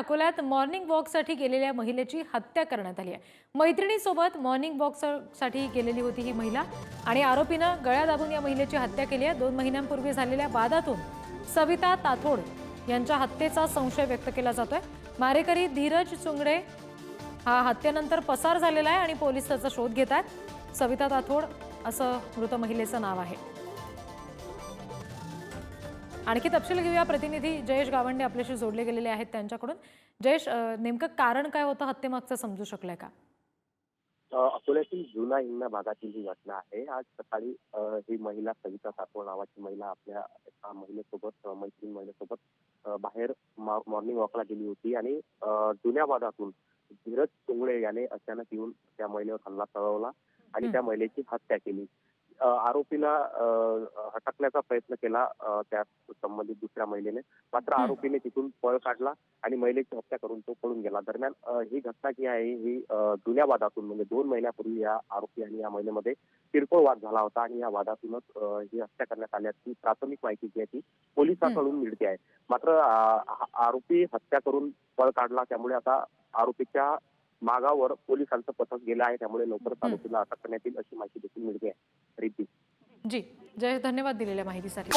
अकोल्यात मॉर्निंग वॉकसाठी गेलेल्या महिलेची हत्या करण्यात आली आहे. मैत्रिणीसोबत मॉर्निंग वॉकसाठी गेलेली होती ही महिला आणि आरोपीनं गळ्या दाबून या महिलेची हत्या केली आहे. दोन महिन्यांपूर्वी झालेल्या वादातून सविता ताथोड यांच्या हत्येचा संशय व्यक्त केला जातोय. मारेकरी धीरज चुंगडे हा हत्येनंतर पसार झालेला आहे आणि पोलीस त्याचा शोध घेत आहेत. सविता ताथोड असं मृत महिलेचं नाव आहे. आणखी तपशील घेऊया. प्रतिनिधी जयेश गावंडे आपल्याशी जोडले गेलेले आहेत त्यांच्याकडून. जयेश नेमकं कारण काय होतं? हत्येमागचं समजू शकलंय का? अकोल्यातील जुना हिंगणा भागातील ही घटना आहे. आज सकाळी ही महिला सविता सातव नावाची महिला आपल्या एका महिलेसोबत मैत्रीण महिलेसोबत बाहेर मॉर्निंग वॉकला गेली होती आणि जुन्या वादातून धीरज चोंगळे याने अचानक येऊन त्या महिलेवर हल्ला चढवला आणि. त्या महिलेची हत्या केली. आरोपीला हटकण्याचा प्रयत्न केला त्या संबंधित दुसऱ्या महिलेने. मात्र. आरोपीने तिथून पळ काढला आणि महिलेची हत्या करून तो पळून गेला. दरम्यान ही घटना जी आहे ही जुन्या वादातून म्हणजे दोन महिन्यापूर्वी या आरोपी आणि या महिलेमध्ये किरकोळ वाद झाला होता आणि या वादातूनच ही हत्या करण्यात आल्याची प्राथमिक माहिती जी आहे ती पोलिसांकडून मिळते आहे. मात्र हा आरोपी हत्या करून पळ काढला त्यामुळे आता आरोपीच्या मागावर पोलिसांचं पथक गेलं आहे त्यामुळे लवकरच हं. आरोपीला अटक करण्यात येईल अशी माहिती देखील मिळते आहे. रिद्धी. जी जयेश धन्यवाद दिलेल्या माहितीसाठी.